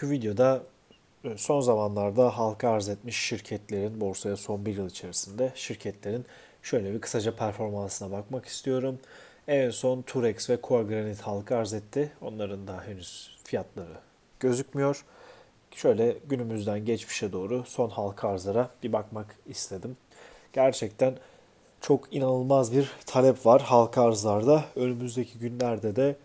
Şu videoda e, son zamanlarda halka arz etmiş şirketlerin borsaya son bir yıl içerisinde şirketlerin şöyle bir kısaca performansına bakmak istiyorum. En son Turex ve Coagranit halka arz etti. Onların daha henüz fiyatları gözükmüyor. Şöyle günümüzden geçmişe doğru son halka arzlara bir bakmak istedim. Gerçekten çok inanılmaz bir talep var halka arzlarda. Önümüzdeki günlerde de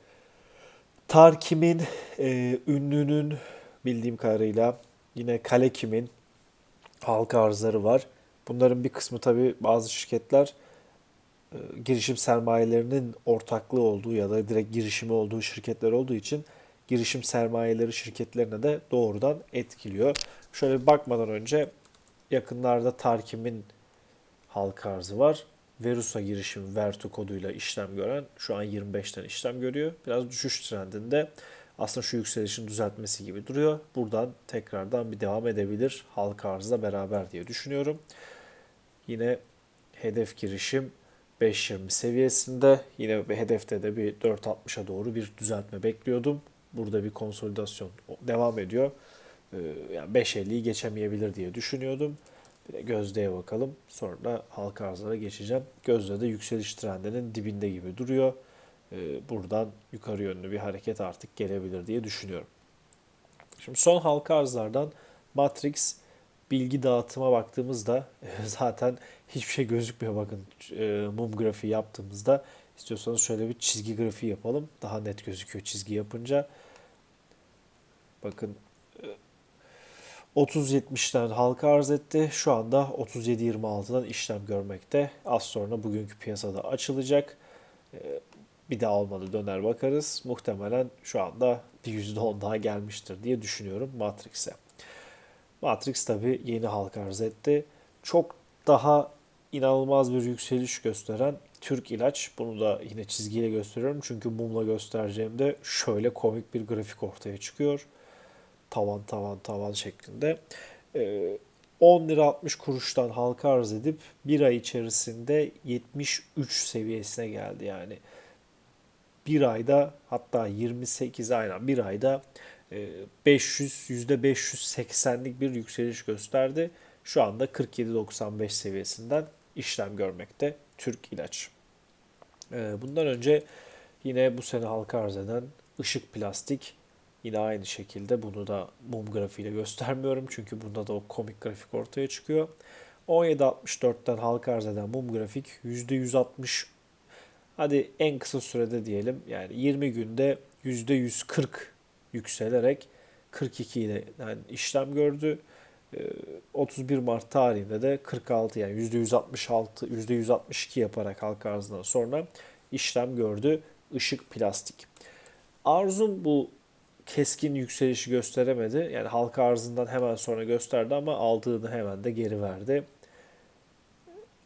Tarkim'in, e, ünlünün bildiğim kadarıyla yine Kalekim'in halka arzları var. Bunların bir kısmı tabii bazı şirketler e, girişim sermayelerinin ortaklığı olduğu ya da direkt girişimi olduğu şirketler olduğu için girişim sermayeleri şirketlerine de doğrudan etkiliyor. Şöyle bir bakmadan önce yakınlarda Tarkim'in halka arzı var. Verusa girişim Vertu koduyla işlem gören şu an 25'ten işlem görüyor. Biraz düşüş trendinde aslında şu yükselişin düzeltmesi gibi duruyor. Buradan tekrardan bir devam edebilir halka arzla beraber diye düşünüyorum. Yine hedef girişim 5.20 seviyesinde. Yine hedefte de bir 4.60'a doğru bir düzeltme bekliyordum. Burada bir konsolidasyon devam ediyor. Ee, Yani 5.50'yi geçemeyebilir diye düşünüyordum. Bir de Gözde'ye bakalım. Sonra da halka arzlara geçeceğim. Gözde de yükseliş trendinin dibinde gibi duruyor. Ee, Buradan yukarı yönlü bir hareket artık gelebilir diye düşünüyorum. Şimdi son halka arzlardan Matrix bilgi dağıtıma baktığımızda zaten hiçbir şey gözükmüyor. Bakın e, mum grafiği yaptığımızda istiyorsanız şöyle bir çizgi grafiği yapalım. Daha net gözüküyor çizgi yapınca. Bakın e, 30.70'ten halka arz etti. Şu anda 37.26'dan işlem görmekte. Az sonra bugünkü piyasada açılacak. Bir daha olmadı döner bakarız. Muhtemelen şu anda bir %10 daha gelmiştir diye düşünüyorum Matrix'e. Matrix tabi yeni halka arz etti. Çok daha inanılmaz bir yükseliş gösteren Türk ilaç. Bunu da yine çizgiyle gösteriyorum. Çünkü mumla göstereceğimde şöyle komik bir grafik ortaya çıkıyor. Tavan tavan tavan şeklinde. Ee, 10 lira 60 kuruştan halka arz edip bir ay içerisinde 73 seviyesine geldi yani. Bir ayda hatta 28 aynen bir ayda e, 500 %580'lik bir yükseliş gösterdi. Şu anda 47.95 seviyesinden işlem görmekte Türk ilaç. Ee, Bundan önce yine bu sene halka arz eden ışık plastik yine aynı şekilde bunu da mum grafiğiyle göstermiyorum çünkü bunda da o komik grafik ortaya çıkıyor. 17.64'ten halka arz eden mum grafik %160 hadi en kısa sürede diyelim yani 20 günde %140 yükselerek 42 ile yani işlem gördü. Ee, 31 Mart tarihinde de 46 yani %166 %162 yaparak halka arzından sonra işlem gördü ışık plastik. Arzum bu keskin yükselişi gösteremedi. Yani halka arzından hemen sonra gösterdi ama aldığını hemen de geri verdi.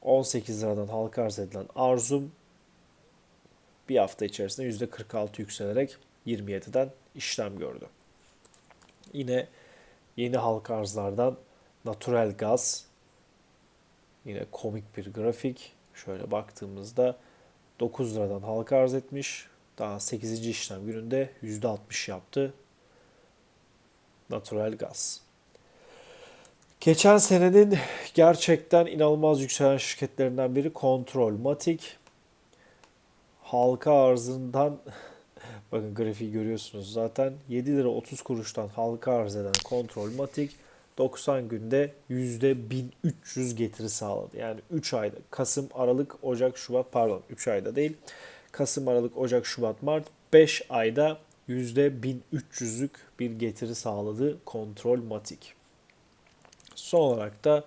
18 liradan halka arz edilen arzum bir hafta içerisinde %46 yükselerek 27'den işlem gördü. Yine yeni halka arzlardan natural gaz yine komik bir grafik. Şöyle baktığımızda 9 liradan halka arz etmiş. Daha 8. işlem gününde %60 yaptı. Natural gaz. Geçen senenin gerçekten inanılmaz yükselen şirketlerinden biri Kontrol Matik. Halka arzından bakın grafiği görüyorsunuz zaten 7 lira 30 kuruştan halka arz eden Kontrol Matik 90 günde %1300 getiri sağladı. Yani 3 ayda Kasım, Aralık, Ocak, Şubat pardon 3 ayda değil. Kasım, Aralık, Ocak, Şubat, Mart 5 ayda %1300'lük bir getiri sağladı Kontrol Matik. Son olarak da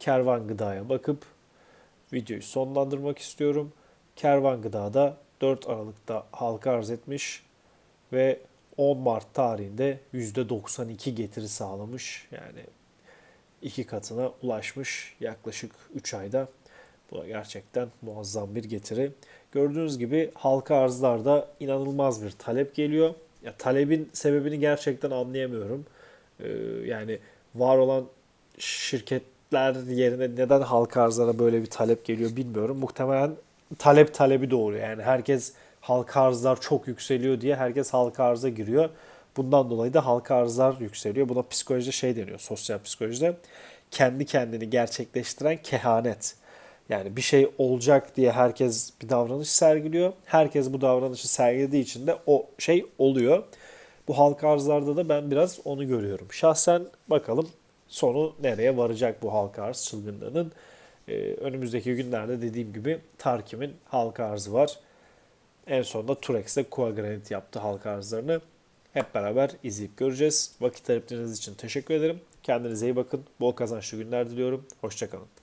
Kervan Gıda'ya bakıp videoyu sonlandırmak istiyorum. Kervan Gıda'da 4 Aralık'ta halka arz etmiş ve 10 Mart tarihinde %92 getiri sağlamış. Yani iki katına ulaşmış yaklaşık 3 ayda. Bu da gerçekten muazzam bir getiri. Gördüğünüz gibi halka arzlarda inanılmaz bir talep geliyor. Ya talebin sebebini gerçekten anlayamıyorum. Ee, yani var olan şirketler yerine neden halka arzlara böyle bir talep geliyor bilmiyorum. Muhtemelen talep talebi doğuruyor. Yani herkes halka arzlar çok yükseliyor diye herkes halka arza giriyor. Bundan dolayı da halka arzlar yükseliyor. Buna psikolojide şey deniyor, sosyal psikolojide. Kendi kendini gerçekleştiren kehanet. Yani bir şey olacak diye herkes bir davranış sergiliyor. Herkes bu davranışı sergilediği için de o şey oluyor. Bu halka arzlarda da ben biraz onu görüyorum. Şahsen bakalım sonu nereye varacak bu halka arz çılgınlığının. Ee, önümüzdeki günlerde dediğim gibi Tarkim'in halka arzı var. En sonunda Turex'te Coagranit yaptı halka arzlarını. Hep beraber izleyip göreceğiz. Vakit ayırdığınız için teşekkür ederim. Kendinize iyi bakın. Bol kazançlı günler diliyorum. Hoşçakalın.